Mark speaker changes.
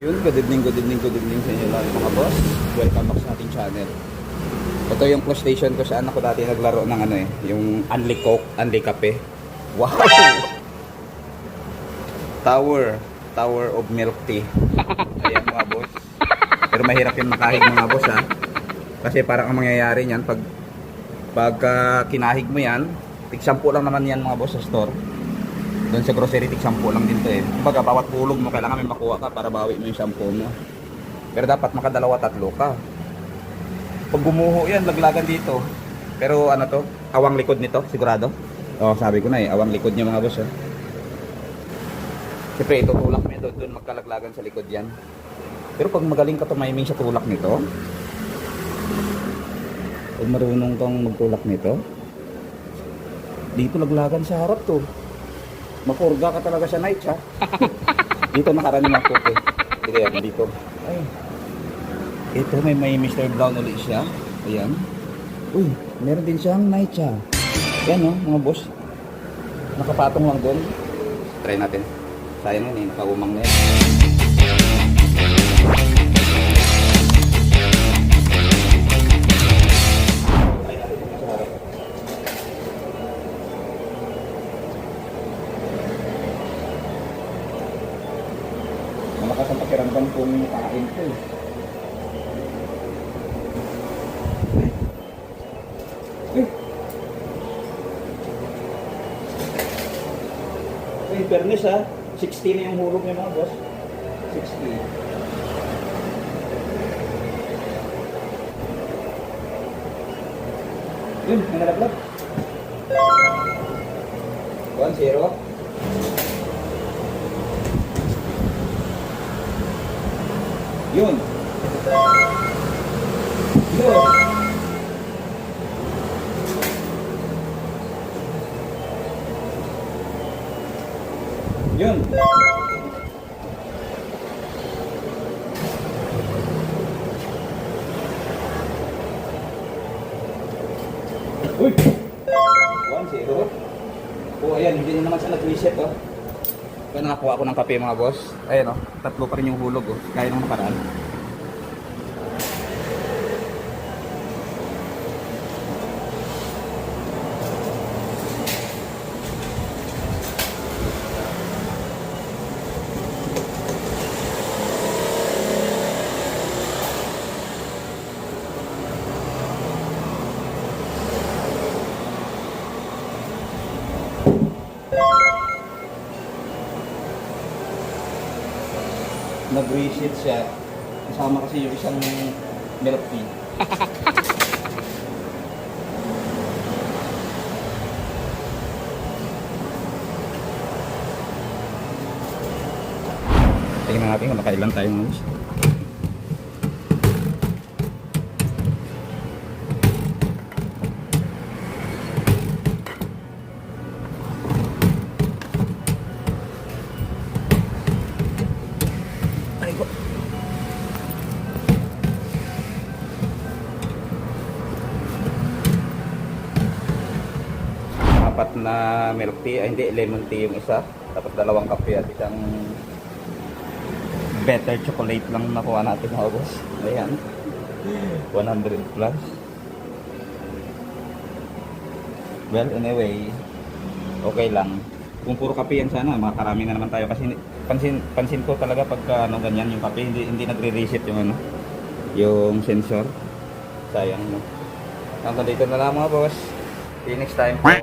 Speaker 1: Yun, good evening, good evening, good evening sa inyo lahat mga boss. Welcome back sa ating channel. Ito yung plus station ko saan ako dati naglaro ng ano eh, yung Unli Coke, Unli Kape. Wow! Tower, Tower of Milk Tea. Ayan mga boss. Pero mahirap yung makahig mga boss ha. Kasi parang ang mangyayari niyan pag pagka kinahig mo yan, tig 10 lang naman yan mga boss sa store. Doon sa grocery, tig 10 lang din to eh. Kumbaga, bawat hulog mo, kailangan may makuha ka para bawi mo yung shampoo mo. Pero dapat makadalawa tatlo ka. Pag gumuho yan, laglagan dito. Pero ano to, awang likod nito, sigurado? Oo, sabi ko na eh, awang likod niya mga boss eh. Siyempre, itutulak mo doon, doon magkalaglagan sa likod yan. Pero pag magaling ka tumiming sa tulak nito, pag marunong kang magtulak nito, dito laglagan sa harap to. Makurga ka talaga sa night, ha? dito nakaraning ako, eh. Dito yan, dito. Ay. Ito, may may Mr. Brown ulit siya. Ayan. Uy, meron din siyang night, ha? Yan, oh, mga boss. Nakapatong lang doon. Try natin. Sayang yun, eh. Nakaumang na yan. Malakas ang pakiramdam kung kain ko eh. Eh. Eh, fairness ha. 60 na yung hulog niya mga boss. 60. Yun, may nalaglag. 1-0. Yun. Yun. Yun. Uy! 1-0. Oh, ayan, hindi na naman siya nag-reset, oh. Kaya nakakuha ako ng kape mga boss. Ayan oh, tatlo pa rin yung hulog oh. Kaya nung nakaraan. Nag-reset siya. Kasama kasi yung isang milk tea. Tingnan natin kung nakailan tayo mga Apat na milk tea, ay hindi, lemon tea yung isa. Tapos dalawang kape at isang better chocolate lang nakuha natin mga boss. Ayan. 100 plus. Well, anyway, okay lang. Kung puro kape yan sana, makakarami na naman tayo kasi pansin pansin ko talaga pagka ano ganyan yung kape hindi hindi nagre-reset yung ano yung sensor. Sayang no. Hanggang dito na lang mga boss. See you next time.